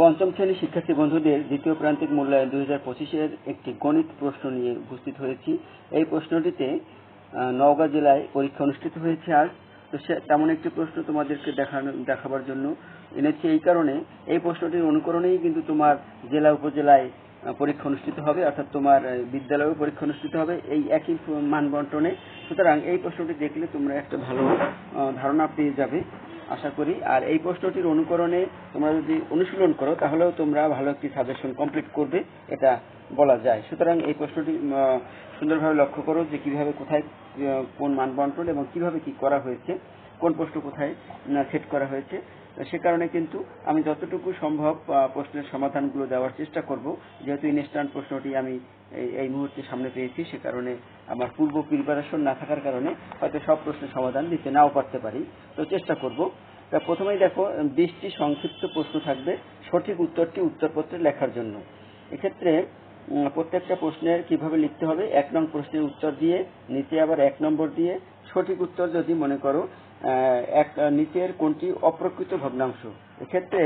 পঞ্চম শ্রেণির শিক্ষার্থী বন্ধুদের দ্বিতীয় প্রান্তিক মূল্যায়ন দুই হাজার পঁচিশের একটি গণিত প্রশ্ন নিয়ে উপস্থিত হয়েছি। এই প্রশ্নটিতে নওগাঁ জেলায় পরীক্ষা অনুষ্ঠিত হয়েছে আজ তো সে তেমন একটি প্রশ্ন তোমাদেরকে দেখানো, দেখাবার জন্য এনেছি। এই কারণে এই প্রশ্নটির অনুকরণেই কিন্তু তোমার জেলা, উপজেলায় পরীক্ষা অনুষ্ঠিত হবে, অর্থাৎ তোমার বিদ্যালয়েও পরীক্ষা অনুষ্ঠিত হবে এই একই মান বন্টনে সুতরাং এই প্রশ্নটি দেখলে তোমরা একটা ভালো ধারণা পেয়ে যাবে, আশা করি। আর এই প্রশ্নটির অনুকরণে তোমরা যদি অনুশীলন করো, তাহলেও তোমরা ভালো একটি সাজেশন কমপ্লিট করবে, এটা বলা যায়। সুতরাং এই প্রশ্নটি সুন্দরভাবে লক্ষ্য করো যে কীভাবে কোথায় কোন মান বন্টন এবং কীভাবে কি করা হয়েছে, কোন প্রশ্ন কোথায় সেট করা হয়েছে। সে কারণে কিন্তু আমি যতটুকু সম্ভব প্রশ্নের সমাধানগুলো দেওয়ার চেষ্টা করব। যেহেতু ইনস্ট্যান্ট প্রশ্নটি আমি এই মুহূর্তে সামনে পেয়েছি, সে কারণে আমার পূর্ব প্রিপারেশন না থাকার কারণে হয়তো সব প্রশ্নের সমাধান দিতে নাও পারতে পারি। তো চেষ্টা করব। তা প্রথমেই দেখো বিশটি সংক্ষিপ্ত প্রশ্ন থাকবে, সঠিক উত্তরটি উত্তরপত্রে লেখার জন্য। এক্ষেত্রে প্রত্যেকটা প্রশ্নের কীভাবে লিখতে হবে, এক নং প্রশ্নের উত্তর দিয়ে, নিচে আবার এক নম্বর দিয়ে, সঠিক উত্তর যদি মনে করো এক নিচের কোনটি অপ্রকৃত ভগ্নাংশ? এক্ষেত্রে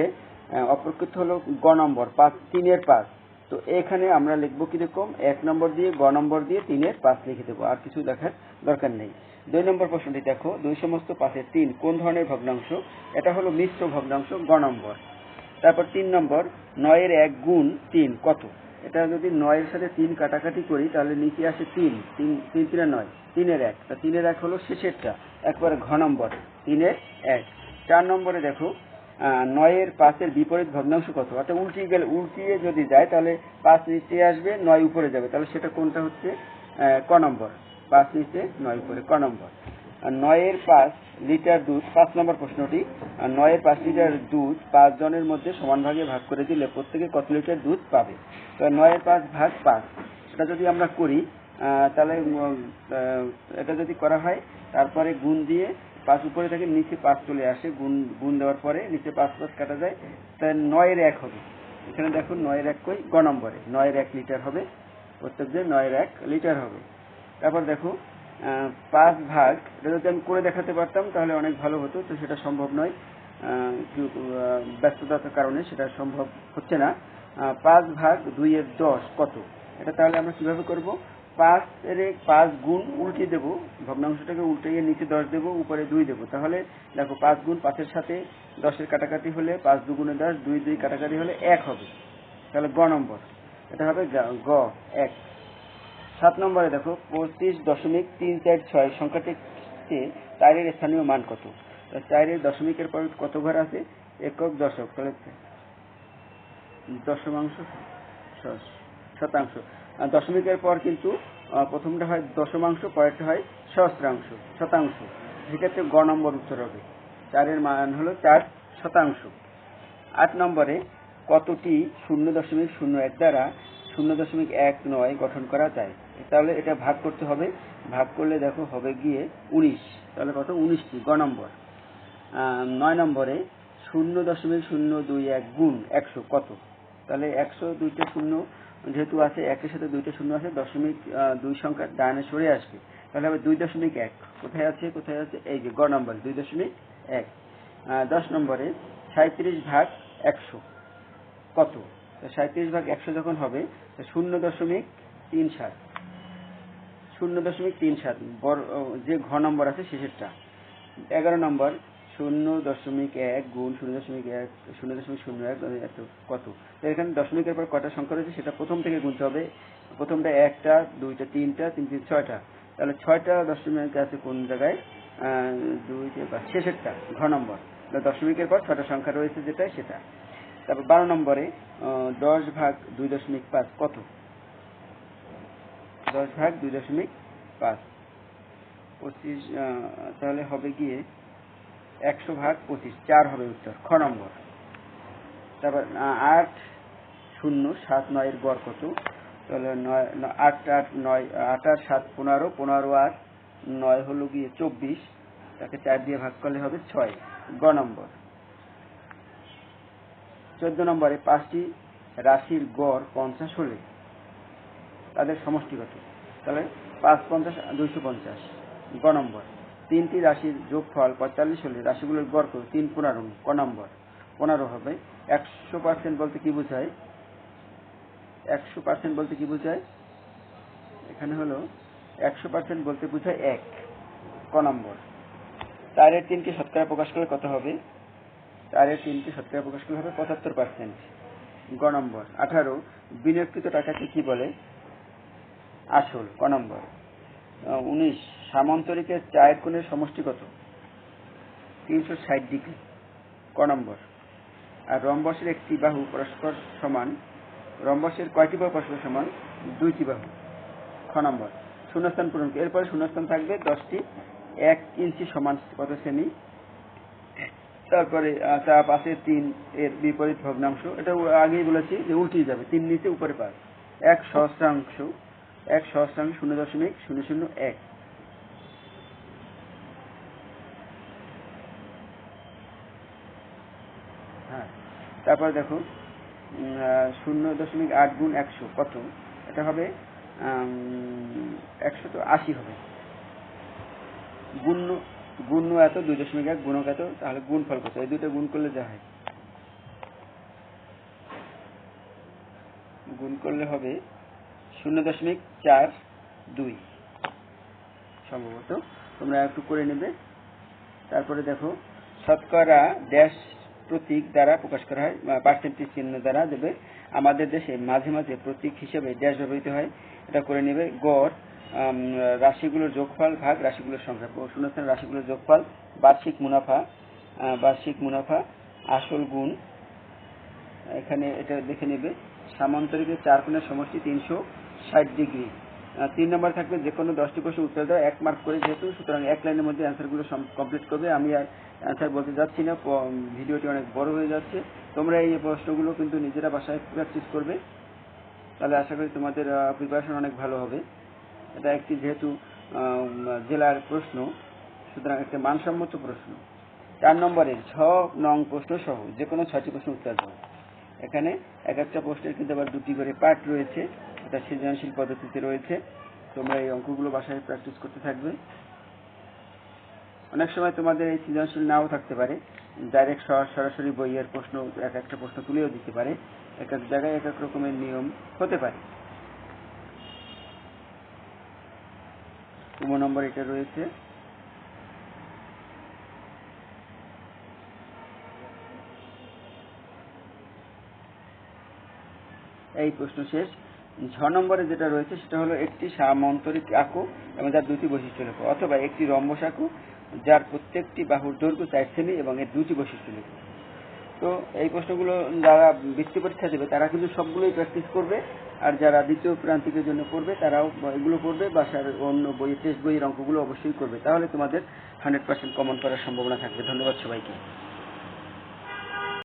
অপ্রকৃত হলো গ নম্বর, পাঁচ, তিনের পাঁচ। তো এখানে আমরা লিখব কীরকম? এক নম্বর দিয়ে, গ নম্বর দিয়ে তিনের পাঁচ লিখে দেবো, আর কিছু দেখার দরকার নেই। দুই নম্বর প্রশ্নটি দেখো, দুই সমস্ত পাশের তিন, কোন ধরনের ভগ্নাংশ? এটা হলো মিশ্র ভগ্নাংশ, গ নম্বর। তারপর তিন নম্বর, নয়ের এক গুণ তিন, কত? এটা যদি নয়ের সাথে তিন কাটাকাটি করি, তাহলে নিচে আসে তিন। তিন তিন তিনে নয়, তিনের এক। তা তিনের এক হলো শেষেরটা। একবারে ঘ নম্বর, তিনের এক। চার নম্বরে দেখো নয়ের পাঁচের বিপরীত ভগ্নাংশ কত? অর্থাৎ উল্টিয়ে গেলে, উল্টিয়ে যদি যায়, তাহলে পাঁচ নিচে আসবে, নয় উপরে যাবে। তাহলে সেটা কোনটা হচ্ছে? ক নম্বর। পাঁচ নিচে, নয় উপরে। ক নম্বর। নয়ের পাঁচ লিটার দুধ, পাঁচ নম্বর প্রশ্নটি নয়ের পাঁচ লিটার দুধ পাঁচ জনের মধ্যে সমান ভাগে ভাগ করে দিলে প্রত্যেকে কত লিটার দুধ পাবে? তো নয়ের পাঁচ ভাগ পাঁচ। সেটা যদি আমরা করি তাহলে এটা যদি করা হয়, তারপরে গুণ দিয়ে পাঁচ উপরে থেকে নিচে পাঁচ চলে আসে, গুণ গুণ দেওয়ার পরে নিচে পাঁচ পাঁচ কাটা যায় তাহলে নয়ের এক হবে। এখানে দেখুন নয়ের এক কই? গ নম্বরে। নয়ের এক লিটার হবে, প্রত্যেক দিন নয়ের এক লিটার হবে। তারপর দেখো পাঁচ ভাগ। এটা যদি আমি করে দেখাতে পারতাম, তাহলে অনেক ভালো হতো, তো সেটা সম্ভব নয়। ব্যস্ততার কারণে সেটা সম্ভব হচ্ছে না। পাঁচ ভাগ দুই এর দশ কত? এটা তাহলে আমরা কীভাবে করব? পাঁচ এর পাঁচ গুণ উল্টে দেবো। ভগ্নাংশটাকে উল্টে নিচে দশ দেবো, উপরে দুই দেবো। তাহলে দেখো, পাঁচ গুণ পাঁচের সাথে দশের কাটাকাটি হলে পাঁচ দুগুণে দশ, দুই দুই কাটাকাটি হলে এক হবে। তাহলে গ নম্বর। এটা হবে গ, এক। সাত নম্বরে দেখো পঁচিশ দশমিক তিন চার ছয় সংখ্যাটিতে চারের স্থানীয় মান কত? চারের দশমিকের পর কত ঘর আছে? একক দশক, তাহলে দশমাংশ শতাংশ। দশমিকের পর কিন্তু প্রথমটা হয় দশমাংশ, পরেরটা হয় সহস্রাংশ, শতাংশ। সেক্ষেত্রে গ নম্বর উত্তর হবে। চারের মান হলো চার শতাংশ। আট নম্বরে কতটি শূন্য দশমিক শূন্য এক দ্বারা শূন্য দশমিক এক নয় গঠন করা যায়। তাহলে এটা ভাগ করতে হবে। ভাগ করলে দেখো হবে গিয়ে উনিশ। তাহলে কত? উনিশটি, গ নম্বর। নয় নম্বরে শূন্য দশমিক শূন্য দুই এক গুণ একশো কত? তাহলে একশো দুইটা শূন্য যেহেতু আছে, একের সাথে দুইটা শূন্য আছে, দশমিক দুই সংখ্যা ডানে সরে আসবে। তাহলে হবে দুই দশমিক এক। কোথায় আছে? কোথায় আছে? এই যে গ নম্বর, দুই দশমিক এক। দশ নম্বরে সাঁত্রিশ ভাগ একশো কত? সাঁত্রিশ ভাগ একশো যখন হবে শূন্য দশমিক তিন সাত। শূন্য দশমিক তিন সাত। যে ঘ নম্বর আছে শেষেরটা। এগারো নম্বর শূন্য দশমিক এক গুণ শূন্য দশমিক এক শূন্য দশমিক শূন্য এক এত কত? এখানে দশমিকের পর কটা সংখ্যা রয়েছে সেটা প্রথম থেকে গুনতে হবে। প্রথমটা একটা, দুইটা তিনটা, তিন তিন ছয়টা। তাহলে ছয়টা দশমিক আছে কোন জায়গায়? দুই শেষেরটা, ঘ নম্বর। দশমিকের পর ছটা সংখ্যা রয়েছে যেটা, সেটা। তারপর বারো নম্বরে দশ ভাগ দুই দশমিক পাঁচ কত? দশ ভাগ দুই দশমিক পাঁচ। পঁচিশ তাহলে হবে গিয়ে একশো ভাগ পঁচিশ, চার হবে উত্তর, খ নম্বর। তারপর আট শূন্য সাত নয়ের গড় কত? তাহলে নয় আট আট নয়, আট আট সাত পনেরো পনেরো আট নয় হলো গিয়ে চব্বিশ, তাকে চার দিয়ে ভাগ করলে হবে ছয়, গ নম্বর। চোদ্দ নম্বরে পাঁচটি রাশির গড় পঞ্চাশ হলে তাদের সমষ্টিগত তাহলে পাঁচ পঞ্চাশ, দুইশো পঞ্চাশ। গ নম্বর, তিনটি রাশির যোগফল পঁয়তাল্লিশ হলে রাশিগুলোর গড় করে তিন পনেরো ক নম্বর, পনেরো হবে। একশো পার্সেন্ট বলতে কি বোঝায়? একশো পার্সেন্ট বলতে কি বোঝায়? এখানে হলো একশো পার্সেন্ট বলতে বোঝায় এক। ক নম্বর চারের তিনকে শতকরা প্রকাশ করলে কত হবে? চারের তিনকে শতকরা প্রকাশ করলে হবে পঁচাত্তর পার্সেন্ট গ নম্বর, আঠারো, বিনিয়োগকৃত টাকাকে কি বলে? আসল, ক নম্বর। উনিশ, সামান্তরিকের চায়ের কোণের সমষ্টি কত? তিনশো ষাট ডিগ্রি। ক নম্বর, আর রম্বসের একটি বাহু পরস্পর সমান, রম্বসের কয়টি বাহু পরস্পর সমান? দুইটি বাহু। খ নম্বর, শূন্যস্থান পূরণ এরপরে শূন্যস্থান থাকবে দশটি, এক ইঞ্চি সমান কত শ্রেণি? তারপরে চাপ আছে তিন এর বিপরীত ভগ্নাংশ। এটা আগেই বলেছি যে উল্টিয়ে যাবে, তিন নিচে উপরে পাঁচ এক সহস্রাংশ এক সহস্রাংশ শূন্য দশমিক শূন্য শূন্য এক। হ্যাঁ তারপরে দেখো শূন্য দশমিক আট গুণ একশো, কত? এটা হবে একশো তো আশি হবে। গুণ্য গুণ্য এত, দুই দশমিক এক, গুণক এত, তাহলে গুণ ফল কত এই দুটো গুণ করলে যা হয়। গুণ করলে হবে শূন্য দশমিক চার দুই সম্ভবত। তোমরা একটু করে নেবে। তারপরে দেখো, শতকরা ড্যাশ প্রতীক দ্বারা প্রকাশ করা হয় পার্সেন্টেজ চিহ্ন দ্বারা দেবে। আমাদের দেশে মাঝে মাঝে প্রতীক হিসেবে ড্যাশ ব্যবহৃত হয়। এটা করে নেবে গড় রাশিগুলোর যোগফল ভাগ রাশিগুলোর সংখ্যা। শূন্যস্থান রাশিগুলোর যোগফল বার্ষিক মুনাফা বার্ষিক মুনাফা আসল গুণ, এখানে এটা দেখে নেবে, সামান্তরিকের চার কোণের সমষ্টি তিনশো ষাট ডিগ্রি। তিন নম্বর থাকবে যে কোনো দশটি প্রশ্ন উত্তর দেওয়া এক মার্ক করে যেহেতু, সুতরাং এক লাইনের মধ্যে অ্যান্সারগুলো কমপ্লিট করবে। আমি আর অ্যান্সার বলতে যাচ্ছি না ভিডিওটি অনেক বড় হয়ে যাচ্ছে। তোমরা এই প্রশ্নগুলো কিন্তু নিজেরা বাসায় প্র্যাকটিস করবে। তাহলে আশা করি তোমাদের প্রিপারেশন অনেক ভালো হবে। এটা একটি যেহেতু জেলার প্রশ্ন, সুতরাং একটা মানসম্মত প্রশ্ন। চার নম্বরে ছ নং প্রশ্ন সহ, যে কোনো ছয়টি প্রশ্ন উত্তর দাও। এখানে এক একটা প্রশ্নের কিন্তু আবার দুটি করে পার্ট রয়েছে, এটা সৃজনশীল পদ্ধতিতে রয়েছে। তোমরা এই অঙ্কগুলো বাসায় প্র্যাকটিস করতে থাকবে। অনেক সময় তোমাদের এই সৃজনশীল নাও থাকতে পারে ডাইরেক্ট সরাসরি বইয়ের প্রশ্ন, এক একটা প্রশ্ন তুলেও দিতে পারে। এক এক জায়গায় এক এক রকমের নিয়ম হতে পারে। পনেরো নম্বর এটা রয়েছে। এই প্রশ্ন শেষ। ছ নম্বরে যেটা রয়েছে সেটা হলো একটি সামান্তরিক আঁকো এবং যার দুটি বৈশিষ্ট্য লেখো, অথবা একটি রম্বস আঁকো, যার প্রত্যেকটি বাহুর দৈর্ঘ্য চার সেমি এবং এর দুটি বৈশিষ্ট্য লেখো। তো এই প্রশ্নগুলো যারা বৃত্তি পরীক্ষা দেবে, তারা কিন্তু সবগুলোই প্র্যাকটিস করবে। আর যারা দ্বিতীয় প্রান্তিকের জন্য পড়বে, তারাও এগুলো পড়বে বা স্যার অন্য বই টেস্ট বইয়ের অঙ্কগুলো অবশ্যই করবে। তাহলে তোমাদের হান্ড্রেড পার্সেন্ট কমন করার সম্ভাবনা থাকবে। ধন্যবাদ সবাইকে।